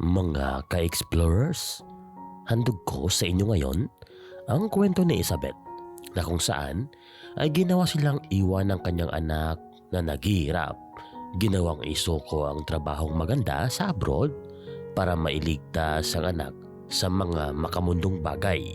Mga ka-explorers, handog ko sa inyo ngayon ang kwento ni Isabel na kung saan ay ginawa silang iwan ng kanyang anak na naghihirap. Ginawang isuko ang trabahong maganda sa abroad para mailigtas ang anak sa mga makamundong bagay.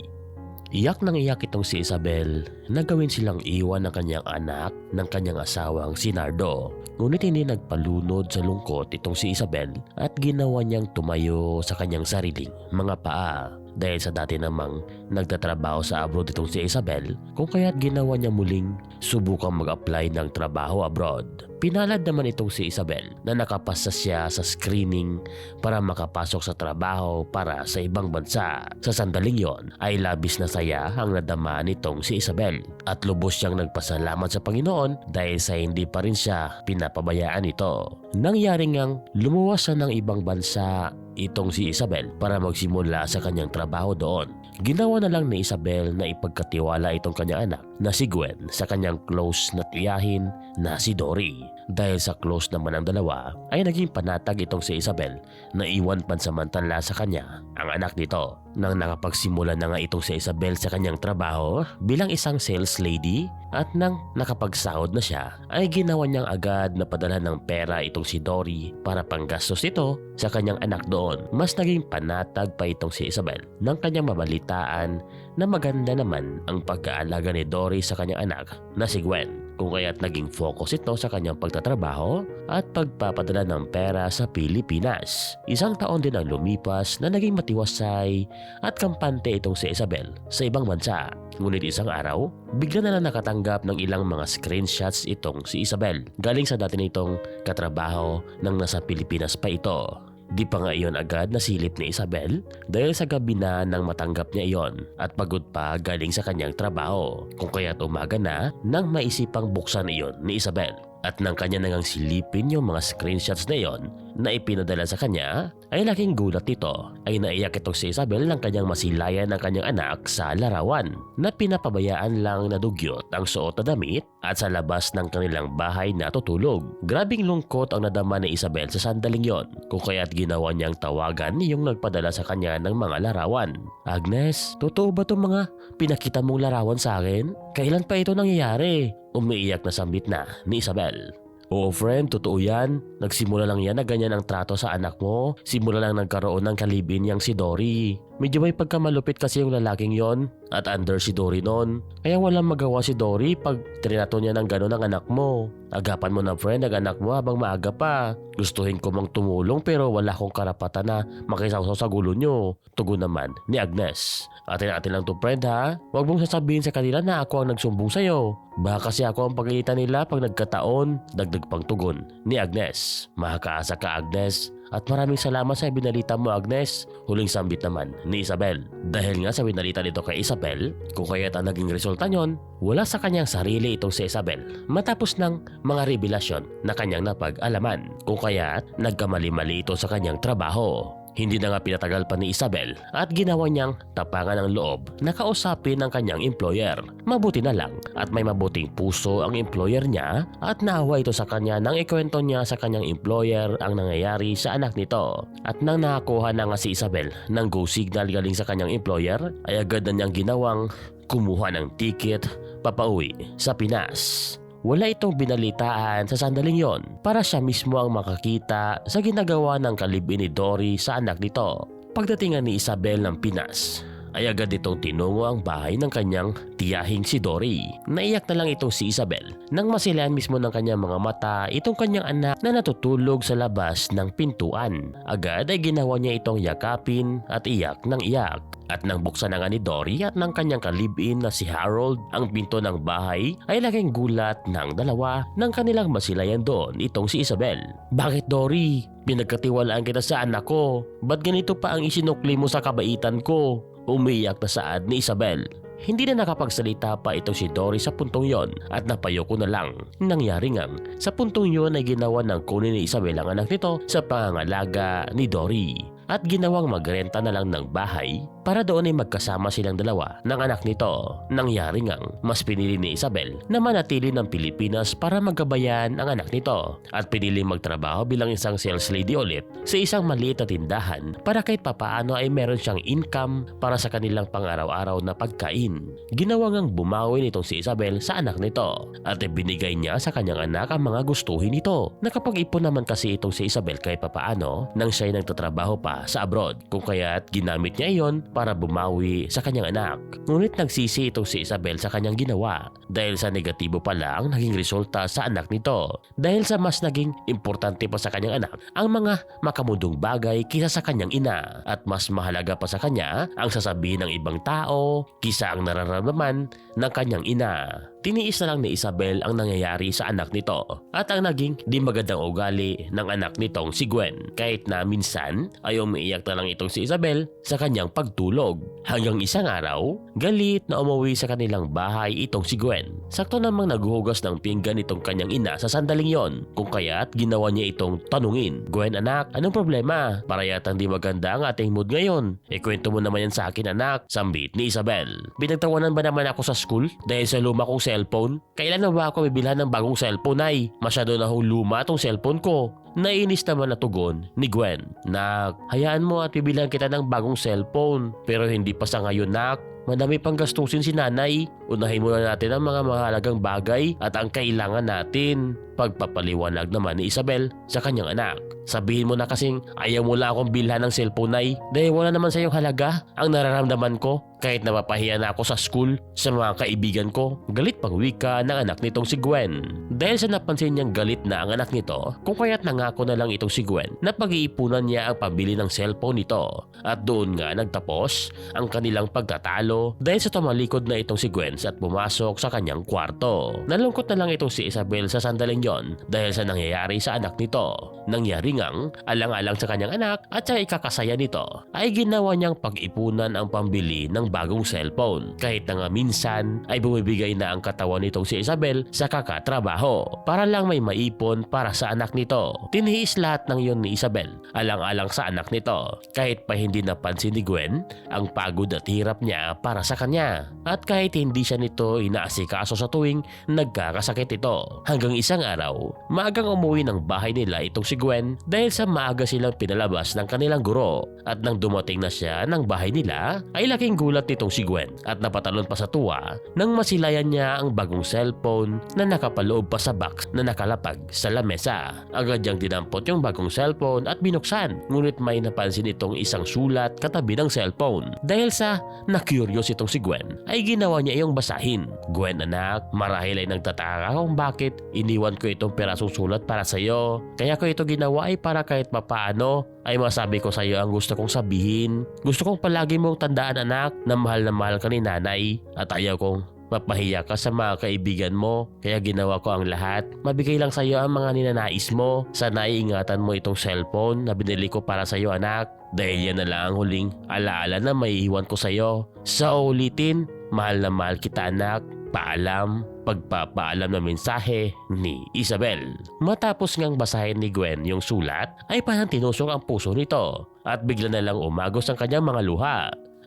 Iyak nang iyak itong si Isabel na gawin silang iwan ng kanyang anak ng kanyang asawang si Nardo. Ngunit hindi nagpalunod sa lungkot itong si Isabel at ginawa niyang tumayo sa kanyang sariling mga paa. Dahil sa dati namang nagtatrabaho sa abroad itong si Isabel, kung kaya't ginawa niya muling subukang mag-apply ng trabaho abroad. Pinalad naman itong si Isabel na nakapasa siya sa screening para makapasok sa trabaho para sa ibang bansa. Sa sandaling yon ay labis na saya ang nadama nitong si Isabel at lubos siyang nagpasalamat sa Panginoon dahil sa hindi pa rin siya pinapabayaan ito. Nangyari ngang lumuwas siya ng ibang bansa itong si Isabel para magsimula sa kanyang trabaho doon. Ginawa na lang ni Isabel na ipagkatiwala itong kanyang anak na si Gwen sa kanyang close na tiyahin na si Dory. Dahil sa close naman ang dalawa ay naging panatag itong si Isabel na iwan pansamantala sa kanya ang anak nito. Nang nakapagsimula na nga itong si Isabel sa kanyang trabaho bilang isang sales lady at nang nakapagsahod na siya ay ginawa niyang agad na padala ng pera itong si Dory para panggastos ito sa kanyang anak doon. Mas naging panatag pa itong si Isabel nang kanyang mabalitaan na maganda naman ang pag-aalaga ni Dory sa kanyang anak na si Gwen kung kaya't naging focus ito sa kanyang pagtatrabaho at pagpapadala ng pera sa Pilipinas. Isang taon din ang lumipas na naging matiwasay at kampante itong si Isabel sa ibang bansa. Ngunit isang araw, bigla na lang nakatanggap ng ilang mga screenshots itong si Isabel galing sa dati nitong katrabaho nang nasa Pilipinas pa ito. Di pa nga iyon agad nasilip ni Isabel dahil sa gabi na nang matanggap niya iyon at pagod pa galing sa kanyang trabaho. Kung kaya't umaga na nang maisipang buksan iyon ni Isabel. At nang kanya nangang silipin yung mga screenshots na iyon na ipinadala sa kanya, ay laking gulat nito ay naiyak itong si Isabel ng kanyang masilayan ng kanyang anak sa larawan na pinapabayaan lang na dugyot ang suot na damit at sa labas ng kanilang bahay na tutulog. Grabing lungkot ang nadama ni Isabel sa sandaling yon kung kaya't ginawa niyang tawagan yung nagpadala sa kanya ng mga larawan. Agnes, totoo ba itong mga pinakita mong larawan sa akin? Kailan pa ito nangyayari? Umiiyak na sambit na ni Isabel. Oo friend, totoo yan. Nagsimula lang yan na ganyan ang trato sa anak mo. Simula lang nagkaroon ng kalibin yang si Dory. Medyo may pagkamalupit kasi yung lalaking yon at under si Dory noon. Kaya walang magawa si Dory pag trinato niya ng gano'n ang anak mo. Agapan mo na friend ang anak mo habang maaga pa. Gustuhin ko mang tumulong pero wala akong karapatan na makisawsaw sa gulo nyo. Tugon naman ni Agnes. Atin atin lang to friend ha. Huwag mong sasabihin sa kanila na ako ang nagsumbong sa'yo. Baka kasi ako ang pagalitan nila pag nagkataon. Dagdag pang tugon ni Agnes. Makakaasa ka Agnes. At maraming salamat sa binalita mo Agnes. Huling sambit naman ni Isabel. Dahil nga sa binalita nito kay Isabel, kung kaya't ang naging resulta nyon, wala sa kanyang sarili itong si Isabel matapos ng mga revelasyon na kanyang napag-alaman. Kung kaya't nagkamali-mali ito sa kanyang trabaho. Hindi na nga pinatagal pa ni Isabel at ginawa niyang tapangan ng loob na kausapin ang kanyang employer. Mabuti na lang at may mabuting puso ang employer niya at naawa ito sa kanya nang ikwento niya sa kanyang employer ang nangyayari sa anak nito. At nang nakakuha na nga si Isabel ng go signal galing sa kanyang employer ay agad na niyang ginawang kumuha ng ticket papauwi sa Pinas. Wala itong binalitaan sa sandaling yon para siya mismo ang makakita sa ginagawa ng kalibin ni Dory sa anak nito. Pagdating ni Isabel ng Pinas, ay agad itong tinungo ang bahay ng kanyang tiyahing si Dory. Naiyak na lang itong si Isabel nang masilayan mismo ng kanyang mga mata itong kanyang anak na natutulog sa labas ng pintuan. Agad ay ginawa niya itong yakapin at iyak ng iyak. At nang buksan na nga ni Dory at ng kanyang kalibin na si Harold ang pinto ng bahay ay laking gulat ng dalawa ng kanilang masilayan doon itong si Isabel. Bakit Dory? Pinagkatiwalaan kita sa anak ko. Ba't ganito pa ang isinukli mo sa kabaitan ko? Umiyak na saad ni Isabel. Hindi na nakapagsalita pa ito si Dory sa puntong yon at napayoko na lang. Nangyari ngang sa puntong yon ay ginawa ng kunin ni Isabel ang anak nito sa pangangalaga ni Dory at ginawang magrenta na lang ng bahay para doon ay magkasama silang dalawa ng anak nito. Nangyari ngang mas pinili ni Isabel na manatili ng Pilipinas para magabayan ang anak nito at pinili magtrabaho bilang isang sales lady ulit sa isang maliit na tindahan para kahit papaano ay meron siyang income para sa kanilang pang-araw-araw na pagkain. Ginawa ngang bumawi nitong si Isabel sa anak nito at ibinigay niya sa kanyang anak ang mga gustuhin nito. Nakapag-ipon naman kasi itong si Isabel kahit papaano nang siya ay nagtatrabaho pa sa abroad kung kaya't ginamit niya iyon para bumawi sa kanyang anak. Ngunit nagsisi itong si Isabel sa kanyang ginawa dahil sa negatibo pala ang naging resulta sa anak nito. Dahil sa mas naging importante pa sa kanyang anak ang mga makamundong bagay kisa sa kanyang ina at mas mahalaga pa sa kanya ang sasabihin ng ibang tao kisa ang nararamdaman ng kanyang ina. Tiniis na lang ni Isabel ang nangyayari sa anak nito at ang naging di magandang ugali ng anak nitong si Gwen kahit na minsan ay umiiyak na lang itong si Isabel sa kanyang pagtulog. Hanggang isang araw, galit na umuwi sa kanilang bahay itong si Gwen. Sakto namang naghuhugas ng pinggan itong kanyang ina sa sandaling yon kung kaya't ginawa niya itong tanungin. Gwen anak, anong problema? Para yatang di maganda ang ating mood ngayon. Ikwento mo naman yan sa akin anak, sambit ni Isabel. Binagtawanan ba naman ako sa school dahil sa luma kong cellphone? Kailan na ba ako bibilhan ng bagong cellphone ay? Masyado na hong luma tong cellphone ko. Nainis naman na tugon ni Gwen. Nak, hayaan mo at bibilhan kita ng bagong cellphone. Pero hindi pa sa ngayon, nak. Madami pang gastusin si nanay. Unahin muna natin ang mga mahalagang bagay at ang kailangan natin. Pagpapaliwanag naman ni Isabel sa kanyang anak. Sabihin mo na kasing ayaw mo lang akong bilhan ng cellphone ay dahil wala naman sa iyong halaga ang nararamdaman ko kahit napapahiya na ako sa school sa mga kaibigan ko. Galit pang wika ng anak nitong si Gwen. Dahil sa napansin niyang galit na ang anak nito, kung kaya't nangako na lang itong si Gwen na pag-iipunan niya ang pabili ng cellphone nito. At doon nga nagtapos ang kanilang pagtatalo dahil sa tumalikod na itong si Gwen at pumasok sa kanyang kwarto. Nalungkot na lang itong si Isabel sa sandaling yon dahil sa nangyayari sa anak nito. Nangyari ngang alang-alang sa kanyang anak at sa ikakasaya nito ay ginawa niyang pag-ipunan ang pambili ng bagong cellphone. Kahit na nga minsan ay bumibigay na ang katawan nitong si Isabel sa kakatrabaho para lang may maipon para sa anak nito. Tiniis lahat ng yon ni Isabel alang-alang sa anak nito kahit pa hindi napansin ni Gwen ang pagod at hirap niya para sa kanya. At kahit hindi siya nito inaasikaso sa tuwing nagkakasakit ito. Hanggang isang araw, maagang umuwi ng bahay nila itong si Gwen dahil sa maaga silang pinalabas ng kanilang guro. At nang dumating na siya ng bahay nila, ay laking gulat nitong si Gwen at napatalon pa sa tuwa nang masilayan niya ang bagong cellphone na nakapaloob pa sa box na nakalapag sa lamesa. Agad niyang dinampot yung bagong cellphone at binuksan ngunit may napansin itong isang sulat katabi ng cellphone. Dahil sa na-curious itong si Gwen ay ginawa niya iyong basahin. Gwen anak, marahil ay nagtataka kung bakit iniwan ko itong pirasong sulat para sa iyo. Kaya ko ito ginawa ay para kahit papaano ay masabi ko sa iyo ang gusto kong sabihin. Gusto kong palagi mong tandaan anak na mahal na mahal ka ni nanay at ayaw kong mapahiya ka sa mga kaibigan mo. Kaya ginawa ko ang lahat. Mabigay lang sa iyo ang mga ninanais mo. Sana iingatan mo itong cellphone na binili ko para sa iyo anak. Dahil yan na lang ang huling alaala na may iwan ko sa iyo. Sa ulitin, mahal na mahal kita anak. Paalam, pagpapaalam na mensahe ni Isabel. Matapos ngang basahin ni Gwen yung sulat, ay parang tinusok ang puso nito at bigla na lang umagos ang kanyang mga luha.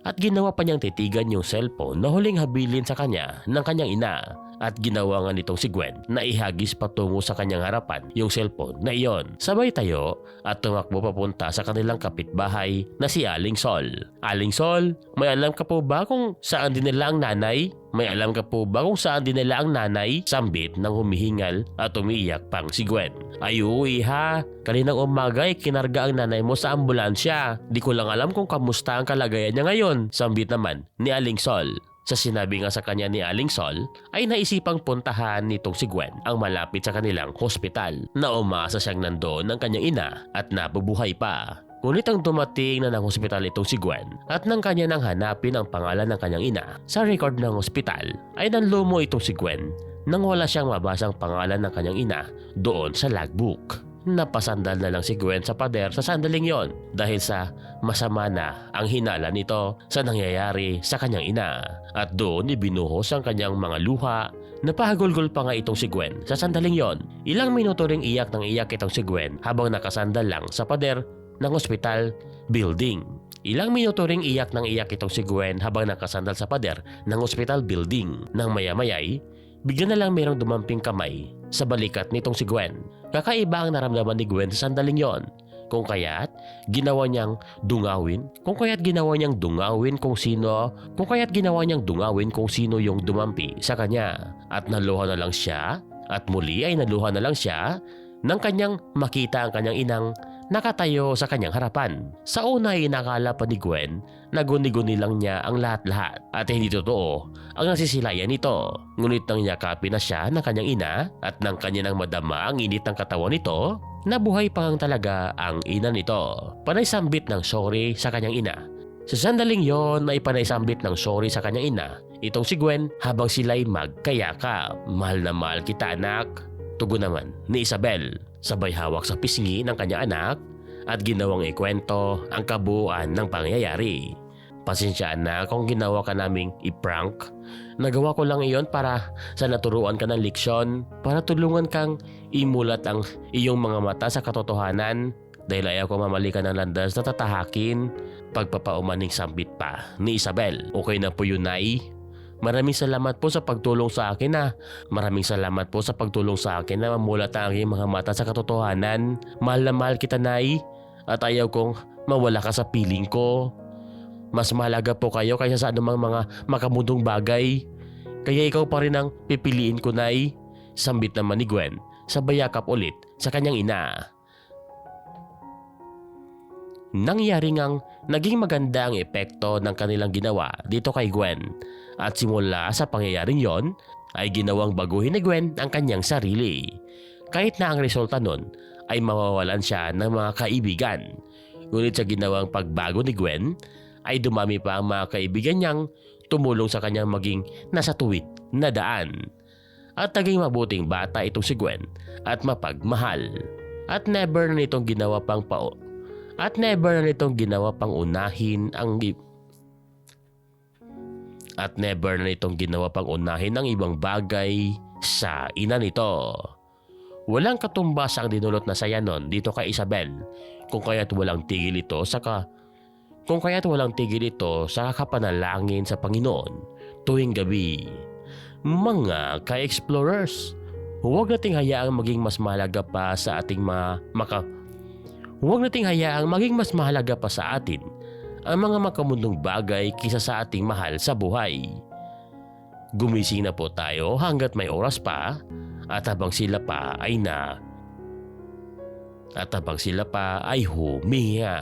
At ginawa pa niyang titigan yung cellphone na huling habilin sa kanya ng kanyang ina at ginawa nga nitong si Gwen na ihagis patungo sa kanyang harapan yung cellphone na iyon. Sabay tayo at tumakbo papunta sa kanilang kapitbahay na si Aling Sol. Aling Sol, may alam ka po ba kung saan dinala ang nanay? May alam ka po ba kung saan dinala ang nanay? Sambit ng humihingal at umiiyak pang si Gwen. Ay uwi ha, kaninang umaga ay kinarga ang nanay mo sa ambulansya. Di ko lang alam kung kamusta ang kalagayan niya ngayon. Sambit naman ni Aling Sol. Sa sinabi nga sa kanya ni Aling Sol, ay naisipang puntahan nitong si Gwen ang malapit sa kanilang hospital na umasa siyang nandoon ng kanyang ina at nabubuhay pa. Ngunit ang dumating na ng hospital itong si Gwen at nang kanya nang hanapin ang pangalan ng kanyang ina sa record ng hospital ay nanlumo itong si Gwen nang wala siyang mabasang pangalan ng kanyang ina doon sa logbook. Napasandal na lang si Gwen sa pader sa sandaling yon dahil sa masama na ang hinala nito sa nangyayari sa kanyang ina. At doon ibinuhos ang kanyang mga luha Napahagulgol pa nga itong si Gwen sa sandaling yon. Ilang minuto ring iyak ng iyak itong si Gwen habang nakasandal lang sa pader ng ospital building. Ilang minuto ring iyak ng iyak itong si Gwen habang nakasandal sa pader ng ospital building. Nang maya-mayay, bigla na lang mayroong dumamping kamay sa balikat nitong si Gwen. Kakaiba ang naramdaman ni Gwen sa sandaling yon. Kung kaya't ginawa niyang dungawin, kung kaya't ginawa niyang dungawin kung sino, kung kaya't ginawa niyang dungawin kung sino yung dumampi sa kanya. At naluha na lang siya, at muli ay naluha na lang siya nang kanyang makita ang kanyang inang nakatayo sa kanyang harapan. Sa una ay nakala pa ni Gwen na guni-guni lang niya ang lahat-lahat at hindi totoo ang nasisilayan nito. Ngunit nang yakapin na siya ng kanyang ina at nang kanya nang madama ang init ng katawan nito, nabuhay pa ang talaga ang ina nito. Panay sambit ng sorry sa kanyang ina. Sa sandaling yon ay panay sambit ng sorry sa kanyang ina. Itong si Gwen habang sila'y magkayakap. Mahal na mahal kita anak. Tugon naman ni Isabel. Sabay hawak sa pisngi ng kanyang anak at ginawang ikwento ang kabuuan ng pangyayari. Pasensya na kung ginawa ka naming i-prank. Nagawa ko lang iyon para sa naturuan ka ng leksyon, para tulungan kang imulat ang iyong mga mata sa katotohanan dahil ayaw ko mamali ka ng landas na tatahakin pagpapaumaning sambit pa ni Isabel. Okay na po yun, Nay. Maraming salamat po sa pagtulong sa akin na. Maraming salamat po sa pagtulong sa akin na mamulat ang aking mga mata sa katotohanan. Mahal na mahal kita, Nay. At ayaw kong mawala ka sa piling ko. Mas mahalaga po kayo kaysa sa anumang mga makamundong bagay. Kaya ikaw pa rin ang pipiliin ko, Nay. Sambit naman ni Gwen sa bayakap ulit sa kanyang ina. Nangyari ngang naging maganda ang epekto ng kanilang ginawa dito kay Gwen at simula sa pangyayaring yon ay ginawang baguhin ni Gwen ang kanyang sarili. Kahit na ang resulta nun ay mawawalan siya ng mga kaibigan. Ngunit sa ginawang pagbago ni Gwen ay dumami pa ang mga kaibigan niyang tumulong sa kanyang maging nasa tuwid na daan. At naging mabuting bata itong si Gwen at mapagmahal. At never na nitong ginawa pang pao at never na nitong ginawa pang unahin ang at never na nitong ginawa pang unahin ang ibang bagay sa ina nito. Walang katumbas ang dinulot na saya nun dito kay Isabel kung kaya't walang tigil ito sa ka kung kaya't walang tigil ito sa kapanalangin sa Panginoon tuwing gabi. Mga ka-explorers, huwag nating hayaang maging mas mahalaga pa sa ating mga maka Huwag nating hayaang maging mas mahalaga pa sa atin ang mga makamundong bagay kisa sa ating mahal sa buhay. Gumising na po tayo hanggat may oras pa at habang sila pa ay na at habang sila pa ay humihinga.